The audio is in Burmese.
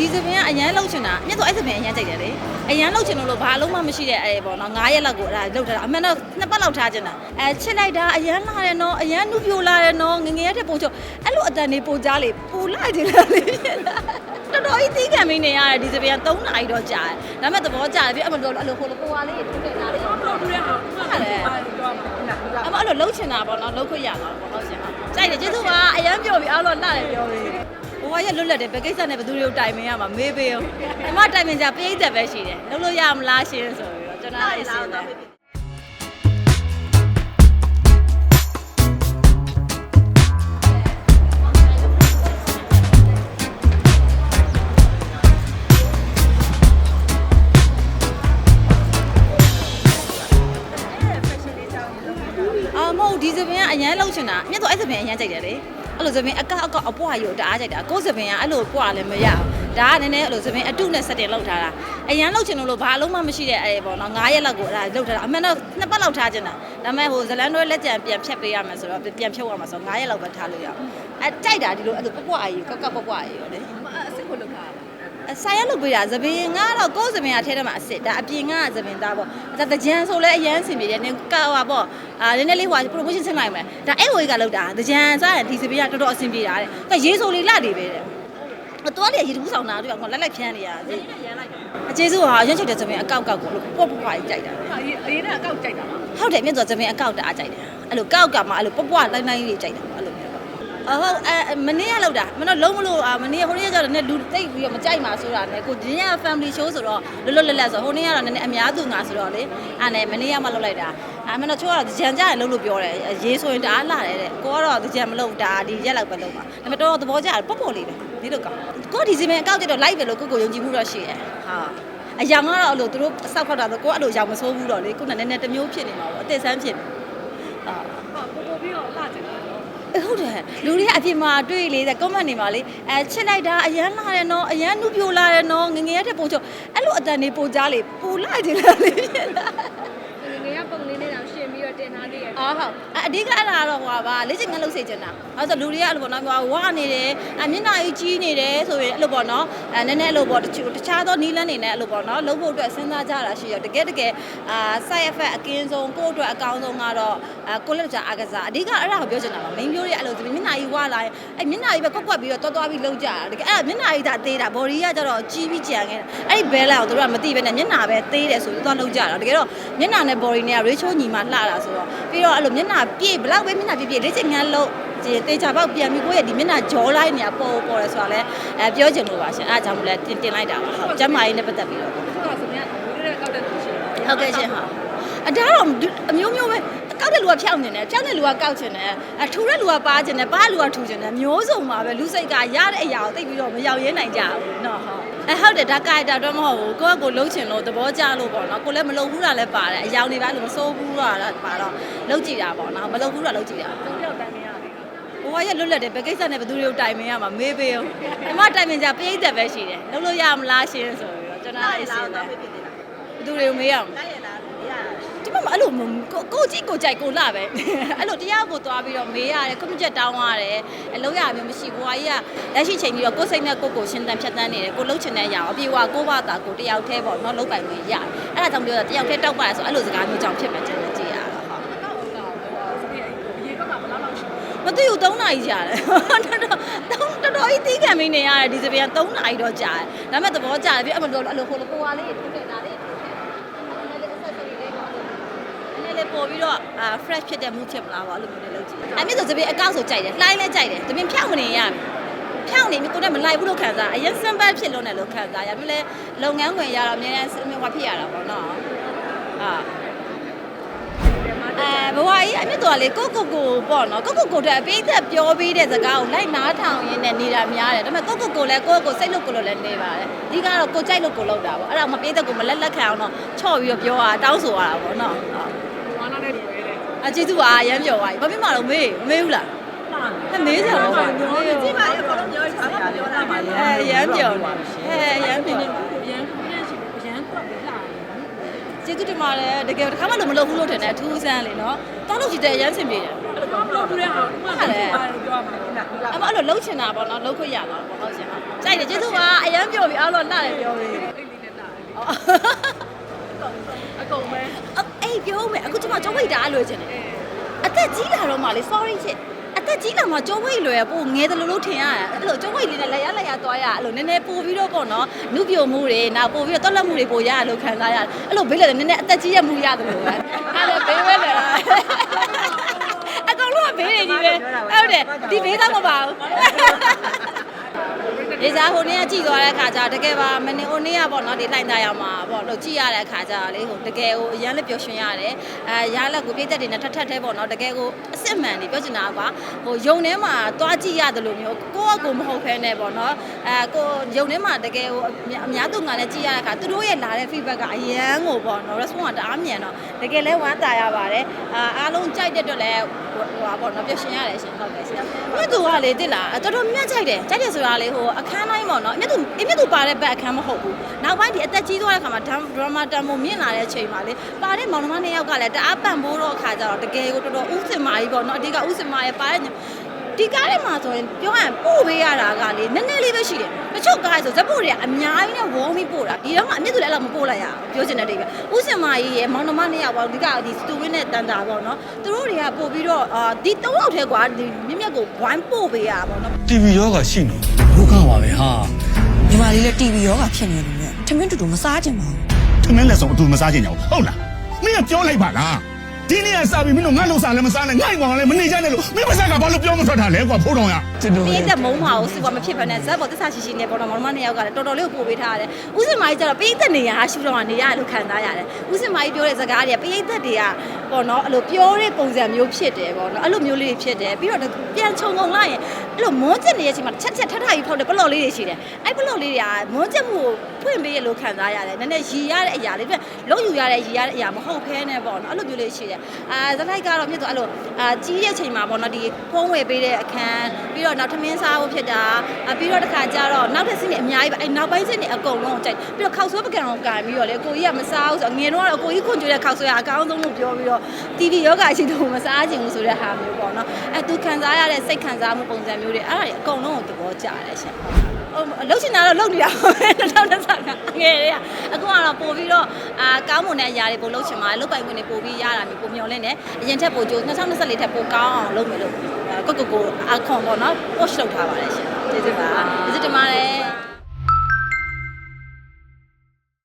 ဒီစပင်ကအရန်လှုပ်ချင်တာမြတ်တော့အဲ့စပင်အရန်ကြိုက်တယ်လေအရန်လှုပ်ချင်လို့လို့ဘာအလုံးမှမရှိတဲ့အဲပေါ့နော်9ရက်လောက်ကိုအဲ့ဒါလှုပ်ထားတာအမှန်တော့နှစ်ပတ်လောက်ထားချင်တာအဲချစ်လိုက်တာအရန်လာတယ်နော်အရန်နုပြိုလာတယ်နော်ငငယ်ရတဲ့ပုံချုပ်အဲ့လိုအတန်နေပိုကြားလေပိုလာချင်တာလေဖြစ်တာတော်တော်ကြီးတီးခံမင်းနေရတယ်ဒီစပင်က3နာရီတော့ကြာတယ်ဒါပေမဲ့သဘောကျတယ်ပြီးအမှန်တော့အဲ့လိုဟိုလိုကိုဝါလေးထူတယ်နားလေးတော့တော့ထူတဲ့ဟာဟုတ်တယ်အမအဲ့လိုလှုပ်ချင်တာပေါ့နော်လှုပ်ခွင့်ရတာပေါ့ဟုတ်ရှင်ဟုတ်ကြိုက်တယ်ကျေးဇူးပါအရန်ပြောပြီးအားလုံးလာတယ်ပြောပြီး ဘဝရဲ့လွတ်လပ်တယ်ဘယ်ကိစ္စနဲ့ဘယ်သူတွေကိုတိုင်ပင်ရမှာမေးပေးအောင်အမတိုင်ပင်ကြပြိဿပဲရှိတယ်လှုပ်လို့ရမလားရှင်ဆိုပြီးတော့ကျွန်တော်အဲ့ဒါတယ်အာမဟုတ်ဒီစပင်ကအရန်လှုပ်ချင်တာမြတ်တော့အဲ့စပင်အရန်ကြိုက်တယ်လေ အဲ့လိုစပင်အကောက်အကောက်အပွားကြီးကိုတအားကြိုက်တာကိုယ်စပင်ကအဲ့လိုပွားလည်းမရဘူးဒါကနည်းနည်းအဲ့လိုစပင်အတုနဲ့စက်တင်လောက်ထားတာအရန်လှုပ်ချင်လို့လို့ဘာအလုံးမှမရှိတဲ့အဲပေါ့နော်9ရက်လောက်ကိုအဲ့ဒါလှုပ်ထားတာအမှန်တော့နှစ်ပတ်လောက်ထားချင်တာဒါပေမဲ့ဟိုဇလန်တို့လက်ကြံပြန်ဖြတ်ပေးရမယ်ဆိုတော့ပြန်ဖြုတ်ရမှာဆိုတော့9ရက်လောက်ပဲထားလို့ရအောင်အဲကြိုက်တာဒီလိုအဲ့လိုပွားကြီးကောက်ကောက်ပွားကြီးရောလေအစစ်ကိုလောက်တာအ ဆိုင်ရလုပ်ပေးတာသပင်ကတော့ကိုယ်သပင်ကထဲထဲမှာအစ်စ်ဒါအပြင်ကသပင်သားပေါ့ဒါတကြံဆိုလဲအရန်စင်ပြေတယ်နင်ကဟွာပေါ့အာနည်းနည်းလေးဟွာ promotion ဆင်းလိုက်မယ်ဒါအဲ့ဝေးကလောက်တာတကြံစားရင်ဒီသပင်ကတော်တော်အဆင်ပြေတာတဲ့ကရေးဆိုလေးလှနေပဲတဲ့အတော်လေးရေတူးဆောင်တာတို့ကလက်လိုက်ဖြန်းနေရတယ်ရမ်းလိုက်တာအကျေးဇူးဟာရမ်းချစ်တဲ့သပင်အကောက်ကောက်ကိုလို့ပေါ့ပေါ့ပွားကြီးကြိုက်တာအရင်အရင်ကအကောက်ကြိုက်တာပါဟုတ်တယ်မြတ်စွာသပင်အကောက်တအားကြိုက်တယ်အဲ့လိုကောက်ကမှအဲ့လိုပေါ့ပွားလိုက်လိုက်လေးကြိုက်တယ် အဲ့လိုမျိုးပေါ့အဟုတ်အဲမနေ့ကလောက်တာမတော့လုံးမလို့အာမနေ့ကဟိုနေ့ကကျတော့လည်းလူတိတ်ပြီးတော့မကြိုက်မှာဆိုတာနဲ့ကိုဒီနေ့က family show ဆိုတော့လွတ်လွတ်လပ်လပ်ဆိုဟိုနေ့ကတော့နည်းနည်းအများသူငါဆိုတော့လေအဲ့နဲ့မနေ့ကမှလောက်လိုက်တာအာမတော့ချိုးကတော့ကြံကြရလုံးလို့ပြောတယ်ရေးဆိုရင်တအားလာတယ်တဲ့ကိုကတော့ကြံမလို့ဒါဒီရက်လောက်ပဲလုံးပါဒါပေမဲ့တော့သဘောကျတယ်ပေါ့ပေါ့လေးပဲဒီလိုကောင်းကိုဒီစီမံအကောက်ကျတော့ live ပဲလို့ကိုကိုယုံကြည်မှုတော့ရှိတယ်ဟာအယောင်ကတော့အဲ့လိုသူတို့အဆောက်ခောက်တာဆိုကိုအဲ့လိုအယောင်မဆိုးဘူးတော့လေကိုကနည်းနည်းတစ်မျိုးဖြစ်နေမှာပေါ့အသက်ဆန်းဖြစ်နေအာ ပို့ပို့ပြီးတော့လှကျင်တာတော့ အေး ဟုတ်တယ်လူတွေကအပြင်မှာတွေ့လေတဲ့ comment တွေမှာလေအဲချစ်လိုက်တာအရန်လာတယ်နော်အရန်နုပြိုလာတယ်နော်ငငယ်ရတဲ့ပုံချုပ်အဲ့လိုအတန်နေပိုကြားလေပိုလာချင်တာလေဖြစ်တာငယ်ငယ်ကပုံလေးနဲ့တောင်ရှင်ပြီးတော့ တင်ထားသေးတယ်အော်ဟုတ်အအဓိကအဲ့ဒါတော့ဟိုပါလေ့ကျင့်ငန်းလုပ်စေချင်တာဟုတ်ဆိုလူတွေကအဲ့လိုပေါ့နော်ဟိုဝါနေတယ်အမျက်နှာကြီးကြီးနေတယ်ဆိုရင်အဲ့လိုပေါ့နော်အဲနည်းနည်းအဲ့လိုပေါ့တချို့တခြားသောနီးလန်းနေနဲ့အဲ့လိုပေါ့နော်လုံးဖို့အတွက်စဉ်းစားကြတာရှိရတကယ်တကယ်အာ side effect အကင်းဆုံးကိုယ့်အတွက်အကောင်းဆုံးကတော့အဲကိုလက်ကြအားကစားအဓိကအဲ့ဒါကိုပြောချင်တာပါ main မျိုးတွေအဲ့လိုမျက်နှာကြီးဝါလာရင်အဲ့မျက်နှာကြီးပဲကွက်ကွက်ပြီးတော့တော်တော်ပြီးလုံးကြတာတကယ်အဲ့မျက်နှာကြီးဒါသေးတာ body ကကျတော့ကြီးပြီးကြံခဲ့တာအဲ့ဒီဘဲလာကိုတို့ကမသိပဲနဲ့မျက်နှာပဲသေးတယ်ဆိုပြီးတော့လုံးကြတာတကယ်တော့မျက်နှာနဲ့ body နဲ့ ratio ညီမှလှတာဆိုတော့ ပြီးတော့အဲ့လိုမျက်နှာပြည့်ဘလောက်ပဲမျက်နှာပြည့်ပြည့်လက်ချင်ငန်းလုံးဒီတေချာပေါက်ပြန်ပြီးကိုယ့်ရဲ့ဒီမျက်နှာကြောလိုက်နေတာပေါ်ပေါ်တယ်ဆိုတာလဲအဲပြောချင်လို့ပါရှင်အဲအကြောင်းမလဲတင်တင်လိုက်တာပါဟုတ်ကျမ်းမာရေးနဲ့ပတ်သက်ပြီးတော့ ခုကဆိုရင်ဘိုးလေးကောက်တဲ့သူရှင် ဟုတ်ကဲ့ရှင်ဟုတ်အဒါတော့အမျိုးမျိုးပဲကောက်တဲ့လူကဖြောင်းနေတယ်ဖြောင်းတဲ့လူကကောက်ချင်တယ်အထူတဲ့လူကပါချင်တယ်ပါလူကထူချင်တယ်မျိုးစုံပါပဲလူစိတ်ကရတဲ့အရာကိုသိပြီးတော့မရောက်ရဲနိုင်ကြဘူးเนาะဟုတ် အဲဟုတ်တယ်ဒါကာရက်တာတော့မဟုတ်ဘူးကိုယ့်ကကိုလှုပ်ချင်လို့သဘောကျလို့ပေါ့နော်ကိုလည်းမလှုပ်ဘူးတာလည်းပါတယ်အယောင်တွေပါလို့မစိုးဘူးတာလည်းပါတော့လှုပ်ကြည့်တာပေါ့နော်မလှုပ်ဘူးတာလှုပ်ကြည့်တာသုံးယောက်တိုင်းမရသေးဘူးဘဝရဲ့လွတ်လပ်တယ်ဘယ်ကိစ္စနဲ့ဘယ်သူတွေကိုတိုင်ပင်ရမှာမေးပေးအောင်အမတိုင်ပင်ကြပြိဿပဲရှိတယ်လှုပ်လို့ရမလားရှင်ဆိုပြီးတော့ကျွန်တော်အဲ့ဒါတယ်ဘယ်သူတွေကိုမေးရအောင်တိုက်ရလားရ ဒီမှာမအဲ့လိုမကိုကိုကြည့်ကိုကြိုက်ကိုလှပဲအဲ့လိုတရားကိုသွားပြီးတော့မေးရတယ်ကွန်ပျူတာတောင်းရတယ်အလုံးရမျိုးမရှိဘူးဟာကြီးကလက်ရှိချိန်ပြီးတော့ကိုယ်စိတ်နဲ့ကိုယ်ကိုရှင်းတန်ဖြတ်တန်းနေတယ်ကိုလှုပ်ချင်တဲ့အရာအပြေဝကိုဘာသာကိုတယောက်တည်းပေါ့နော်လှုပ်ပိုင်ဝင်ရတယ်အဲ့ဒါကြောင့်ပြောတာတယောက်တည်းတောက်ပါတယ်ဆိုအဲ့လိုစကားမျိုးကြောင့်ဖြစ်မှကျွန်တော်ကြည့်ရတာဟုတ်ကောက်ကောက်ဆိုပြီးရေကောက်ကဘယ်လောက်လောက်ရှိမသိဘူး3နာရီကြာတယ်တော်တော်တော်တော်ကြီးတီးခံမင်းနေရတယ်ဒီစပင်က3နာရီတော့ကြာတယ်ဒါပေမဲ့သဘောကျတယ်ပြီးအမလို့အဲ့လိုဟိုလိုကိုဝါလေးထူနေတာလေး နည်းလေးပို့ပြီးတော့အာ fresh ဖြစ်တဲ့ mood ဖြစ်မလားပေါ့အဲ့လိုမျိုးလေးလုပ်ကြည့်အမြင့်ဆိုစပင်အကောက်ဆိုကြိုက်တယ်လှိုင်းလဲကြိုက်တယ်စပင်ဖြောင်းမနေရဘူးဖြောင်းနေမြကိုနဲ့မလိုက်ဘူးလို့ခံစားအရင် simple ဖြစ်လို့နဲ့လို့ခံစားရပြီးလဲလုပ်ငန်းခွင်ရတော့အများအားဟိုဖြစ်ရတာပေါ့နော်အာအဲဘဝကြီးအမြင့်တော်လေးကိုကိုကိုပေါ့နော်ကိုကိုကိုတဲ့အပိသက်ပြောပြီးတဲ့စကားကိုလိုက်နားထောင်ရင်းနဲ့နေတာများတယ်ဒါပေမဲ့ကိုကိုကိုလည်းကိုကိုစိတ်လို့ကိုလို့လည်းနေပါတယ်ဒီကတော့ကိုကြိုက်လို့ကိုလောက်တာပေါ့အဲ့ဒါမှပိသက်ကိုမလက်လက်ခံအောင်တော့ချော့ပြီးတော့ပြောတာတောင်းဆိုရတာပေါ့နော်ဟုတ်ဝါနာနဲ့တွေ့တယ် အကျေးဇူးပါရမ်းပြောသွားပြီဘာဖြစ်မှာတော့မေးမမေးဘူးလားဟဲ့မေးစရာတော့ပါဘူးကြည့်ပါရဲ့ဘောလုံးပြောချာပါပြောတာပါလေအဲရမ်းပြောနေအဲရမ်းပြောရန်ပြန်ရှိရန်ကွက်ပြီးလာတယ်ကျေကျေးဇူးတင်ပါတယ်တကယ်တခါမှလို့မလုပ်ဘူးလို့ထင်တယ်အထူးဆန်းလေနော်တောက်လို့ရှိတယ်အရမ်းစင်ပြေတယ်ဘာလို့လဲဟာဥမာလည်းပြောရမယ်နာနာအမအဲ့လိုလှုပ်ချင်တာပေါ့နော်လှုပ်ခွင့်ရတာပေါ့ဟုတ်ရှင်ဟုတ်ကြိုက်တယ်ကျေးဇူးပါအရမ်းပြောပြီးအားလုံးလှတယ်ပြောပြီးအိတ်လေးနဲ့နာအကုန်ပဲ အေးပြောမယ်အခုကျမကြောဝိတ်တာအလွယ်ချင်တယ်အသက်ကြီးလာတော့မှလေ sorry ချစ်အသက်ကြီးလာမှကြောဝိတ်လွယ်ပို့ငယ်တယ်လို့လို့ထင်ရတယ်အဲ့လိုကြောဝိတ်လေးနဲ့လက်ရလက်ရသွားရအဲ့လိုနည်းနည်းပို့ပြီးတော့ပေါ့နော်နုပြိုမှုတွေနောက်ပို့ပြီးတော့တော်လက်မှုတွေပို့ရရလို့ခံစားရတယ်အဲ့လိုဘေးလေနည်းနည်းအသက်ကြီးရမှုရတယ်လို့ပဲအဲ့ဒါဘေးပဲလေအကောင်လုံးကဘေးတွေကြီးပဲဟုတ်တယ်ဒီဘေးသားမပါဘူး ဒီစားဟိုနေ့ကကြည့်သွားတဲ့ခါကျတကယ်ပါမနေ့ဟိုနေ့ကပေါ့နော်ဒီလိုက်သားရမှာပေါ့လို့ကြည့်ရတဲ့ခါကျလေဟိုတကယ်ဟိုအရန်လည်းပျော်ရွှင်ရတယ်အဲရလက်ကိုပြည့်သက်တွေနဲ့ထပ်ထပ်သေးပေါ့နော်တကယ်ကိုအစ်စ်မှန်နေပြောချင်တာကဟိုယုံထဲမှာသွားကြည့်ရတယ်လို့မျိုးကိုယ့်အကိုမဟုတ်ဖ ೇನೆ ပေါ့နော်အဲကိုယုံထဲမှာတကယ်ဟိုအများသူငါလည်းကြည့်ရတဲ့ခါသူတို့ရဲ့လာတဲ့ feedback ကအရန်ကိုပေါ့နော် response ကတအားမြန်တော့တကယ်လဲဝမ်းသာရပါတယ်အာအားလုံးကြိုက်တဲ့အတွက်လည်းဟိုဟာပေါ့နော်ပျော်ရွှင်ရတယ်ရှင်ဟုတ်ကဲ့ရှင်မြတ်သူကလေတိလားတော်တော်မြတ်ကြိုက်တယ်ကြိုက်တယ်ဆိုတာလေဟိုအခန်းတိုင်းပေါ့နော်မြတ်သူမြတ်သူပါတဲ့ဘက်အခန်းမဟုတ်ဘူးနောက်ပိုင်းဒီအသက်ကြီးသွားတဲ့ခါမှာဒရမာတန်မိုမြင့်လာတဲ့အချိန်မှာလေပါတဲ့မောင်နှမနှစ်ယောက်ကလည်းတအားပံ့ပိုးတော့ခါကြတော့တကယ်ကိုတော်တော်ဥစင်မာကြီးပေါ့နော်အဓိကဥစင်မာရဲ့ပါတဲ့ဒီကားထဲမှာဆိုရင်ပြောရရင်ပို့ပေးရတာကလေနည်းနည်းလေးပဲရှိတယ်တချို့ကားဆိုဇက်ပို့တွေကအများကြီးနဲ့ဝုန်းပြီးပို့တာဒီတော့မှအမြင့်သူလည်းအဲ့လိုမပို့လိုက်ရဘူးပြောချင်တဲ့တိတ်ပဲဥစင်မာကြီးရဲ့မောင်နှမနှစ်ယောက်ပေါ့အဓိကဒီစတူဝင်းနဲ့တန်တာပေါ့နော်သူတို့တွေကပို့ပြီးတော့အာဒီ၃ယောက်ထဲကွာဒီမြင့်မြတ်ကိုဝိုင်းပို့ပေးရတာပေါ့နော် TV ရောဂါရှိနေ ဒုက္ခပါပဲဟာညီမလေးလည်း TV ရောဂါဖြစ်နေတယ်လို့ထမင်းတူတူမစားကြင်ပါဘူးထမင်းလက်ဆောင်အတူမစားချင်ကြဘူးဟုတ်လားမင်းကပြောလိုက်ပါလားဒီနေ့ကစားပြီးမင်းတို့ငါ့လို့စားလည်းမစားနဲ့ငါ့ကောင်လည်းမနေကြနဲ့လို့မင်းမစားကဘာလို့ပြောမထွက်တာလဲကွာဖိုးတော်ရကျွန်တော်ပြလေည့်တဲ့မုံမှာကိုစုကမဖြစ်ဘဲနဲ့ဇက်ပေါ်တစ္ဆာရှိရှိနဲ့ပေါ်တော့မောင်နှမနှစ်ယောက်ကလည်းတော်တော်လေးကိုပို့ပေးထားရတယ်။ဥစင်မာကြီးကျတော့ပြည့်တဲ့နေရာရှူတော့ကနေရတယ်လို့ခံစားရတယ်။ဥစင်မာကြီးပြောတဲ့စကားတွေကပြည့်တဲ့တွေကပေါ့နော်အဲ့လိုပြောတဲ့ပုံစံမျိုးဖြစ်တယ်ပေါ့နော်အဲ့လိုမျိုးလေးတွေဖြစ်တယ်ပြီးတော့ပြန်ခြုံငုံလိုက်ရင်အဲ့လိုမွန်းကျင်နေတဲ့အချိန်မှာချက်ချက်ထထကြီးဖောက်တဲ့ပလော့လေးတွေရှိတယ်။အဲ့ပလော့လေးတွေကမွန်းကျင်မှုကိုဖွင့်ပေးရလို့ခံစားရတယ်။နည်းနည်းရည်ရတဲ့အရာလေးပြလုံးယူရတဲ့ရည်ရတဲ့အရာမဟုတ်ဘဲနဲ့ပေါ့နော်အဲ့လိုမျိုးလေးရှိတယ်။အာဇလိုက်ကတော့မြတ်တော့အဲ့လိုအာကြီးတဲ့အချိန်မှာပေါ့နော်ဒီဖုံးဝယ်ပေးတဲ့အခန်းပြီးတော့နောက်ထမင်းစားဖို့ဖြစ်တာအာပြီးတော့တစ်ခါကျတော့နောက်တစ်ဆင့်နေအများကြီးပဲအဲ့နောက်ပိုင်းဆင့်နေအကုန်လုံးကိုကြိုက်ပြီးတော့ခောက်ဆွဲပကံအောင်ကန်ပြီးတော့လေအကိုကြီးကမစားဘူးဆိုတော့ငယ်တော့ကတော့အကိုကြီးခွန်ကြွေးတဲ့ခောက်ဆွဲကအကောင်းဆုံးလို့ပြောပြီးတော့ TV ယောဂအရှိတော့မစားခြင်းဘူးဆိုတဲ့ဟာမျိုးပေါ့နော်အဲသူခံစားရတဲ့စိတ်ခံစားမှုပုံစံမျိုးတွေအဲ့ဒါတွေအကုန်လုံးကိုသဘောကျတယ်ရှင်ဟိုလှုပ်ရှင်တာတော့လှုပ်နေတာပဲ2025ငယ်တွေကအခုကတော့ပို့ပြီးတော့အာကောင်းမွန်တဲ့အရာတွေပို့လှုပ်ရှင်မှာလှုပ်ပိုင်ခွင့်တွေပို့ပြီးရတာမျိုးပို့မျောလင်းတယ်အရင်ထက်ပို့ကြိုး2024ထက်ပိုကောင်းအောင်လုပ်မယ်လို့ကိုကိုကိုအခွန်ပေါ့နော် push လုပ်ထားပါတယ်ရှင်ကျေးဇူးပါကျေးဇူးတင်ပါတယ်